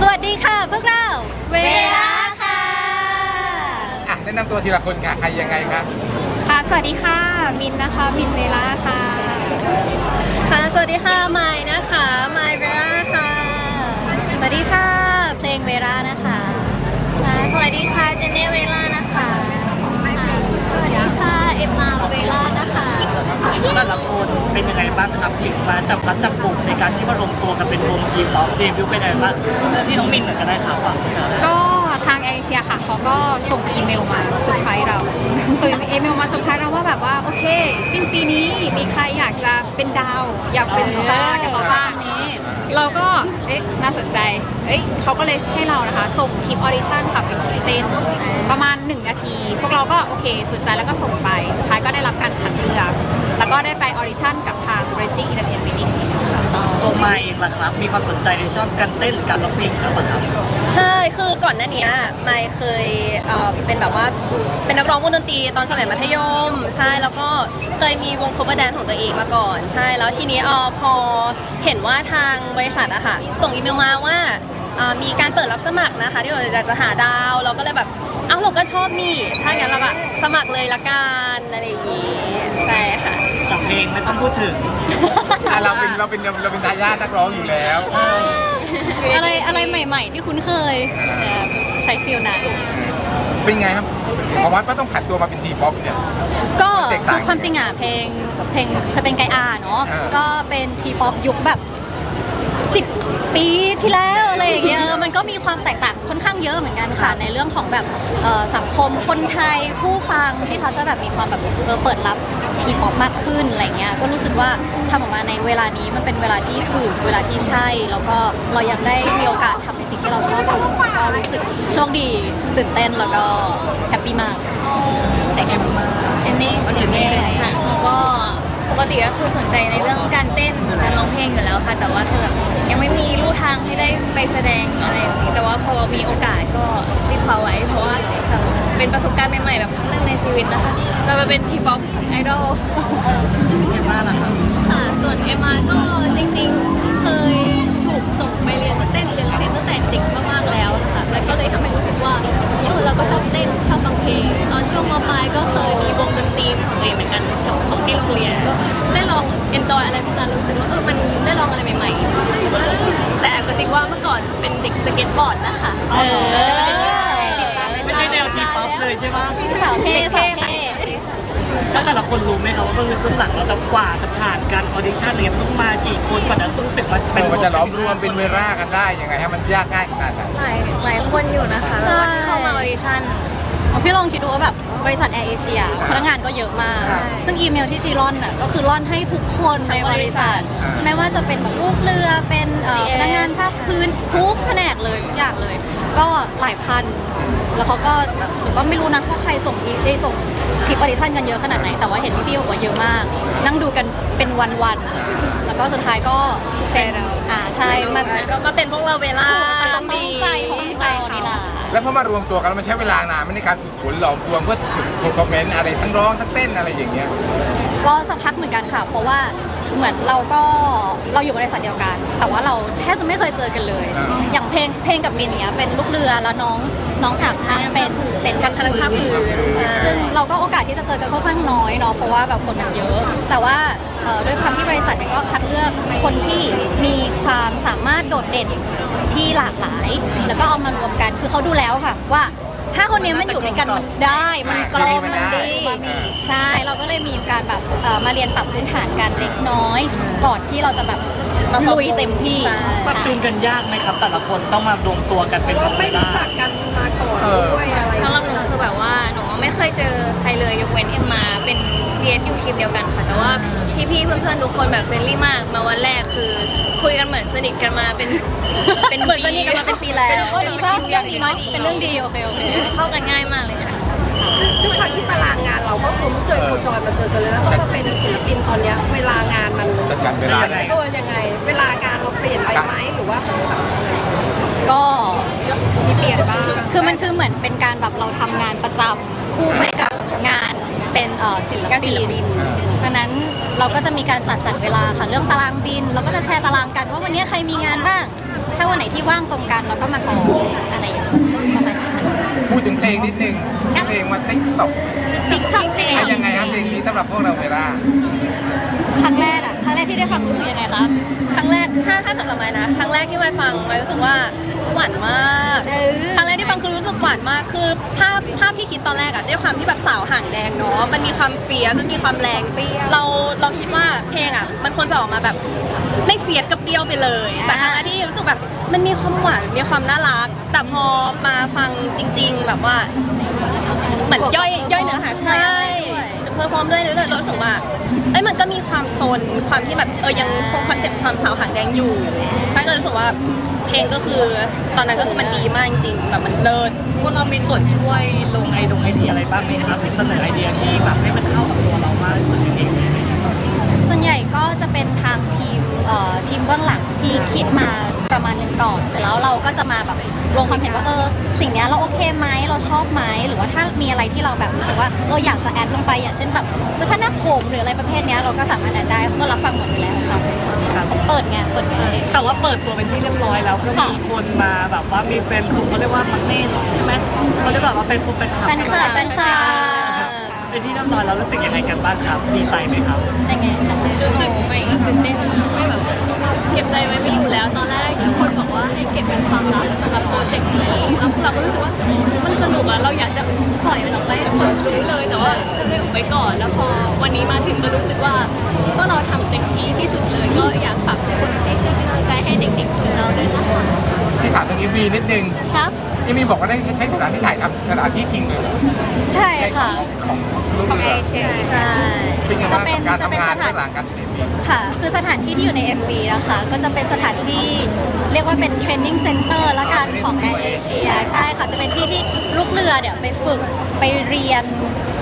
สวัสดีค่ะพวกเราเวลาค่ะ อะแนะนำตัวทีละคนค่ะใครยังไงคะค่ะ สวัสดีค่ะ มินนะคะ มินเวลาค่ะ ค่ะ สวัสดีค่ะไมล์นะคะไมล์เวลาค่ะ สวัสดีค่ะ เพลงเวลานะคะค่ะสวัสดีค่ะ เจเน่เวลานะคะ สวัสดีค่ะ เอ็มมาเวลานะคะ แต่ละคน เป็นยังไงบ้างครับถึงมาจับพลัดจับกลุ่มในการที่มารวมตัวกันเป็นวงทีมป๊อปเดบิวต์เป็นยังไงบ้างเริ่มที่น้องมินหน่อยก็ได้ครับฟังกันนะก็ทางเอเชียค่ะเขาก็ส่งอีเมลมาเซอร์ไพรส์เราส่งอีเมลมาเซอร์ไพรส์เราว่าแบบว่าโอเค สิ้นปีนี้มีใครอยากจะเป็นดาว อยากเป็นสตาร์กับเขาบ้างนี้ เราก็เอ๊ะน่าสนใจเอ๊ะเขาก็เลยให้เรานะคะ ส่งคลิปออดิชั่นค่ะเป็นคลิปเต้นประมาณ 1 นาที พวกเราก็โอเคสนใจแล้วก็ส่งไปสุดท้ายก็ได้รับการคัดเลือกแล้ว ก็ได้ไปออดิชั่นกับทาง Racing Entertainment อีกทีหนึงค่ะ ตัวมาเองล่ะครับ มีความสนใจในชอบการเต้นหรือการร้องเพลงหรือเปล่าครับ ใช่ คือก่อนหน้านี้ไม่เคยเอ่อเป็นแบบว่าเป็นนักร้องวงดนตรีตอนสมัยมัธยม ใช่ แล้วก็เคยมีวง cover dance ของตัวเองมาก่อน ใช่ แล้วทีนี้เออพอเห็นว่าทางบริษัทอะค่ะ ส่งอีเมลมาว่า เอ่อมีการเปิดรับสมัครนะคะ ที่เราจะจะหาดาว เราก็เลยแบบเอ้าเราก็ชอบนี่ถ้างั้นเราก็สมัครเลยละกันอะไรอย่างงี้ใช่ค่ะกับเพลงไม่ต้องพูดถึงอะเราเป็นเราเป็นเราเป็นทายาทนักร้องอยู่แล้วอะไรอะไรใหม่ ๆ ที่คุ้นเคยเอ่อใช้ฟิลนั้น เป็นไงครับเพราะว่าต้องผันตัวมาเป็นทีป๊อปเนี่ย ก็แตกต่างคือความจริงอะเพลงเพลงเคยเป็นไกอาเนาะอ่าก็เป็นทีป๊อปยุคแบบ10 ปีที่แล้วอะไรอย่างเงี้ยเออมันก็มีความแตกต่างค่อนข้างเยอะเหมือนกันค่ะ ในเรื่องของแบบเอ่อสังคมคนไทยผู้ฟังที่เขาจะแบบมีความแบบเออเปิดรับทีป๊อปมากขึ้นอะไรเงี้ยก็รู้สึกว่าทำออกมาในเวลานี้มันเป็นเวลาที่ถูกเวลาที่ใช่ แล้วก็เรายังได้มีโอกาสทำในสิ่งที่เราชอบอยู่ก็รู้สึกโชคดีตื่นเต้นแล้วก็แฮปปี้มากใช่ค่ะเจนนี่เจนนี่ค่ะแล้วก็ ปกติก็คือสนใจในเรื่องการเต้นการร้องเพลงอยู่แล้วค่ะ แต่ว่าคือแบบยังไม่มีลู่ทางให้ได้ไปแสดงอะไรอย่างนี้แต่ว่าพอมีโอกาสก็รีบคว้าไว้ เพราะว่าแบบเป็นประสบการณ์ใหม่ๆแบบครั้งหนึ่งในชีวิตนะคะ เรามาเป็นทีป๊อปไอดอลเอ็มม่าล่ะครับค่ะ ส่วนเอ็มมาก็จริงๆเคยถูกส่งไปเรียนเต้นเรียนเต้นตั้งแต่เด็กมากๆแล้วนะคะแล้วก็เลยทำให้รู้สึกว่าเออเราก็ชอบเต้นชอบฟังเพลงตอนช่วงมปลายก็เคย มีวงดนตรีของตัวเองเหมือนกันกับของที่โรงเรียนก็ได้ลองเอนจอยอะไรพวกนั้นรู้สึกว่าเออมันได้ลองอะไรใหม่ๆรู้สึกว่าแต่แอบกระซิบว่าเมื่อก่อนเป็นเด็กสเก็ตบอร์ดนะคะเออไม่ใช่แนวทีป๊อปเลยใช่ไหมสาวเท่สาวเท่แล้วแต่ละคนรู้ไหมครับว่าเบื้องลึกเบื้องหลังเราจะกว่าจะผ่านการออดิชั่นอะไรเงี้ยต้องมากี่คนกว่าจะรู้สึกว่าเป็เป็นนมันจะล้อมรวมเป็นเวล่ากันได้ยังไงให้มันยากง่ายขนาดไหนหลายหลายคนอยู่นะคะแล้วก็ที่เข้ามาออดิชั่นของพี่ลองคิดดูว่าแบบ บริษัทแอร์เอเชียพนักงานก็เยอะมากซึ่งอีเมลที่ชีร่อนน่ะก็คือร่อนให้ทุกคนในบริษัทไม่ว่าจะเป็นแบบลูกเรือเป็นเอ่อพนักงานภาคพื้นทุกแผนกเลยทุกอย่างเลย ก็หลายพัน แล้วเขาก็หนูก็ไม่รู้นะว่าใครส่งอีได้ส่งคลิปออดิชั่นกันเยอะขนาดไหน แต่ว่าเห็นพี่ๆบอกว่าเยอะมาก นั่งดูกันเป็นวันๆแล้วก็สุดท้ายก็เป็นอ่าใช่มา ก็มาเป็นพวกเราเวลาถูกตามต้องใจของพวกเรานี่ แล้วพอมารวมตัวกันแล้วมันใช้เวลานานไหม่ในการฝึกฝนหลอมรวมเพื่อฝึกเมนต์อะไรทั้งร้องทั้งเต้นอะไรอย่างเงี้ย ก็สักพักเหมือนกันค่ะ เพราะว่า เหมือนเราก็เราอยู่บริษัทเดียวกัน แต่ว่าเราแทบจะไม่เคยเจอกันเลย อ่า อย่างเพลงเพลงกับมินเนี้ยเป็นลูกเรือแล้วน้องน้องสามท่านเป็นเป็นกันทางภาคพื้นซึ่งเราก็โอกาสที่จะเจอกันค่อนข้างน้อยเนาะเพราะว่าแบบคนมันเยอะ แต่ว่าเอ่อด้วยความที่บริษัทเนี่ยก็คัดเลือกคนที่มีความสามารถโดดเด่นที่หลากหลาย แล้วก็เอามารวมกันคือเขาดูแล้วค่ะว่า ถ้าคนเนี้ยมันอยู่ด้วยกันมันได้มันกลมมันดีใช่เราก็เลยมีการแบบเอ่อมาเรียนปรับพื้นฐานกันเล็กน้อย ก่อนที่เราจะแบบลุยเต็มที่ปรับจูนกันยากไหมครับ แต่ละคนต้องมารวมตัวกันเป็นวงเวลาเออสำหรับหนูคือแบบว่าหนูไม่เคยเจอใคร เลยยกเว้นเอ็มมาเป็น GS อยู่ทีมเดียวกันค่ะ แต่ว่าพี่ๆเพื่อนๆทุกคนแบบเฟรนลี่มาก มาวันแรกคือ คุยกันเหมือนสนิทกันมาเป็น เป็นเหมือนสนิทกันมาเป็นปีแล้วก็ดีมากเรื่องดีเนาะเป็นเรื่องดีโอเคโอเคเข้ากันง่ายมากเลยค่ะด้วยความที่ตารางงานเราก็คุ้นเคยโคจรมาเจอกันเลยแล้วต้องมาเป็นศิลปินตอนเนี้ยเวลางานมันจัดการเวลายังไงเออยังไง เวลางานเราเปลี่ยนไปไหมหรือว่าต้องแบบยังไงก็มีเปลี่ยนบ้างคือมันคือเหมือนเป็นการแบบเราทำงานประจำคู่ไปกับงาน เป็นเอ่อศิลปิน ดังนั้นเราก็จะมีการจัดสรรเวลาค่ะเรื่องตารางบิน เราก็จะแชร์ตารางกันว่าวันนี้ใครมีงานบ้าง ถ้าวันไหนที่ว่างตรงกันเราก็มาซ้อมอะไรอย่างเงี้ยประมาณนี้ค่ะ พูดถึงเพลงนิดนึงเพลงมาติ๊กต็อกจิ๊กท็อกเซล ยังไงครับเพลงนี้สำหรับพวกเราเวลาครั้งแรกอะครั้งแรกที่ได้ฟังรู้สึกยังไงคะครั้งแรกถ้าถ้าสำหรับไม้นะครั้งแรกที่ไม้ฟังไม้รู้สึกว่าหวานมากเออครั้งแรกที่ฟังคือรู้สึกหวานมากคือภาพภาพที่คิดตอนแรกอะด้วยความที่แบบสาวห่างแดงเนาะมันมีความเฟียสมันมีความแรงเราเราคิดว่าเพลงอะมันควรจะออกมาแบบไม่เฟียสกับเปรี้ยวไปเลย แต่ครั้งแรกที่รู้สึกแบบมันมีความหวานมีความน่ารัก แต่พอมาฟังจริง ๆ แบบว่าเหมือนย่อยย่อยเนื้อหาใช่ เพอร์ฟอร์มด้วยเลยเรารู้สึกว่าเอ้ยมันก็มีความโซนความที่แบบเออยังคงคอนเซ็ปต์ความสาวหางแดงอยู่ใช่ก็เลยรู้สึกว่าเพลงก็คือตอนนั้นก็คือมันดีมากจริงๆแบบมันเลิศ พวกเรามีส่วนช่วยลงไอดงไอเดียอะไรบ้างไหมครับหรือเสนอไอเดียที่แบบให้มันเข้ากับตัวเรามากที่สุดจริงๆ จะเป็นทางทีมเอ่อทีมเบื้องหลังที่คิดมาประมาณหนึงก่อน เสร็จแล้วเราก็จะมาแบบลงความเห็นว่าเออสิ่งเนี้ยเราโอเคไหมเราชอบไหมหรือว่าถ้ามีอะไรที่เราแบบรู้สึกว่าเอออยากจะแอดลงไปอย่างเช่นแบบเสื้อผ้าหน้าผมหรืออะไรประเภทเนี้ยเราก็สามารถแอดได้เขาก็รับฟังหมดอยู่แล้วค่ะเขาเปิดไงเปิดเผยแต่ว่าเปิดตัวเป็นที่เรียบร้อยแล้วก็มีคนมาแบบว่ามีเป็นเขาเรียกว่าพันเน่เนอะใช่ไหมเขาเรียกแบบว่าเป็นคนเป็นขับแฟนคลับแฟนคลับ เป็นที่เรียบร้อยแล้วรู้สึกยังไงกันบ้างครับดีใจไหมครับเป็นไงครั้งแรกรู้สึกไม่ตื่นเต้นไม่แบบเก็บใจไว้ไม่อยู่แล้วตอนแรกที่คนบอกว่าให้เก็บเป็นความลับสำหรับโปรเจกต์นี้แล้วเราก็รู้สึกว่ามันสนุกอะเราอยากจะปล่อยมันออกไปให้คนรู้เลยแต่ว่าไม่อุบไว้ก่อนแล้วพอวันนี้มาถึงก็รู้สึกว่าว่าเราทำเต็มที่ที่สุดเลยก็อยากฝากทุกคนที่ช่วยเป็นกำลังใจให้เด็กๆของเราด้วยนะคะที่ถามถึงอีบีนิดนึงครับอีบีบอกว่าได้ใช้สถานที่ถ่ายทำสถานที่จริงเลยเหรอใช่ค่ะ ของลูกของ เรือเอเชียใช่ เป็นยังไงจะบ้างเป็นกับการจะเป็นทำงานสถาเบื้อนงหลังการถ่าย MV ค่ะ คือสถานที่ที่อยู่ใน MV นะคะ ก็จะเป็นสถานที่เรียกว่าเป็นเทรนนิ่งเซ็นเตอร์ละกันของแอร์เอเชียใช่ค่ะ จะเป็นที่ที่ลูกเรือเดี๋ยวไปฝึกไปเรียน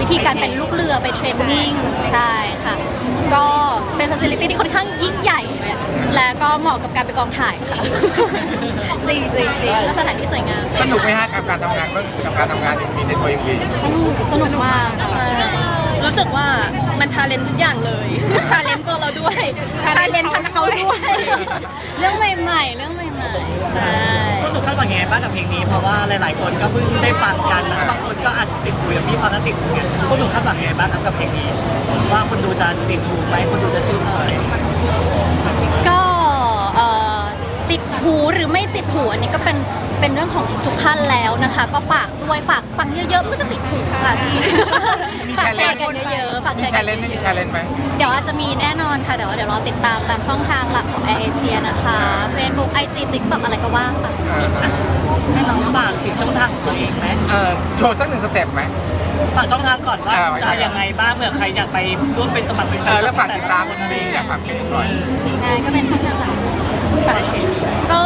วิธีการเป็นลูกเรือไปเทรนนิ่ง ใช่ค่ะ ก็เป็นฟ a ซิลิตี้ที่ค่อนข้างยิ่งใหญ่เลยและก็เหมาะกับการไปกองถ่ายค่ะ จริงจริงจริงก็สถานที่สวยงามสนุกไหมฮะกับการทำงานเบื้องกับการทำงานเอ็มวีในตัวเอ็มวีสนุกสนุกมาก รู้สึกว่ามันชาเลนจ์ทุกอย่างเลย ชาเลนจ์ตัวเราด้วย ชาเลนจ์พันเขาด้วย เรื่องใหม่ๆ เรื่องใหม่ๆ ใช่พวกหนูคาดหวังยังไงบ้างกับเพลงนี้ เพราะว่าหลายๆ คนก็เพิ่งได้ฟังกันแล้วบางคนก็อาจจะติดหูอย่างพี่พอจะติดหูไงพวกหนูคาดหวังยังไงบ้างครับกับเพลงนี้ว่าคนดูจะติดหูไหมคนดูจะชื่นชอบไหมก็เอ่อ ติดหูหรือไม่ติดหูอันนี้ก็เป็นเป็นเรื่องของทุกท่านแล้วนะคะ ก็ฝากด้วยฝากฟังเยอะๆมันก็จะติดหูค่ะพี่มีฝากแชแชร์ร์กันเยอะๆฝากมีแชร์แชกัร์นเลนไหมมีแชร์เลนไหมเดี๋ยวอาจจะมีแน่นอนค่ะแต่ว่าเดี๋ยวรอติดตามตามช่องทางหลักของ Air Asia นะคะ Facebook IG TikTok อะไรก็ว่าไปให้น้องฝากถึงช่องทางของตัวเองไหมเออโชว์สักหนึ่งสเต็ปไหม ฝากช่องทางก่อนว่าอ่าไว้ก่จะอน ยังไงบ้างเผื่อใครอยากไปร่วมเป็นสมัครเป็นเออแล้วฝากติดตามมันมีอยากฝากเพลงหน่อยงานก็เป็นช่องทางหลัก ฝากเพจก็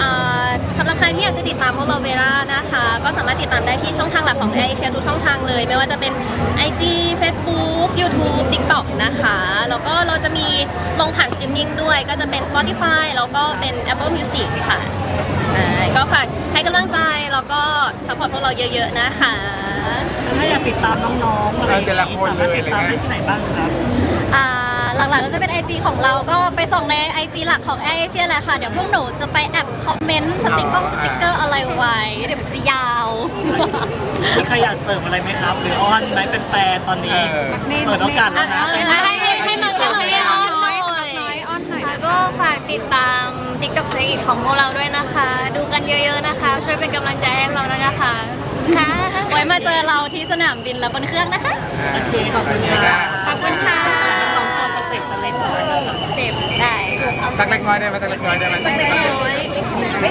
อ่าสำหรับใครที่อยากจะติดตามพวกเราเวรานะคะ ก็สามารถติดตามได้ที่ช่องทางหลักของ Air Asia ทุกช่องทางเลย ไม่ว่าจะเป็น IG Facebook YouTube TikTok นะคะ แล้วก็เราจะมีลงผ่านสตรีมมิ่งด้วย ก็จะเป็น Spotify แล้วก็เป็น Apple Music ค่ะอ่าก็ฝากให้กำลังใจแล้วก็สปอร์ตพวกเราเยอะๆนะคะ ถ้าอยากติดตามน้องๆอะไรอย่างเออแต่ละนี้คนสามารถติดตามเลยอะไรเงี้ได้ยที่ไหนบ้างครับ อ่า หลักๆก็จะเป็น IG ของเราก็ไปส่งใน IG หลักของ Air Asia แหละค่ะ เดี๋ยวพวกหนูจะไปแอบคอมเมนต์สติ๊กเกอร์สติ๊กเกอร์อะไรไว้ เดี๋ยวมันจะยาว มีใครอยากเสริมอะไรไหมครับ หรืออ้อนไหมเป็นแฟนๆตอนนี้ เออ เปิดโอกาสแล้วนะให้ให้ให้ให้มาให้มาให้มาหน่อยอ้อนหน่อยแล้วก็ฝากติดตาม TikTok เซกิของพวกเราด้วยนะคะ ดูกันเยอะๆนะคะ ช่วยเป็นกำลังใจให้เราด้วยนะคะค่ะไว้มาเจอเราที่สนามบินและบนเครื่องนะคะ โอเคขอบคุณค่ะ ขอบคุณค่ะน้องๆโชว์ส เต็ปสเล็กหน่อยเต็มได้สักเล็กน้อยได้ไหม สักเล็กน้อยได้ไหมสักเล็กน้อย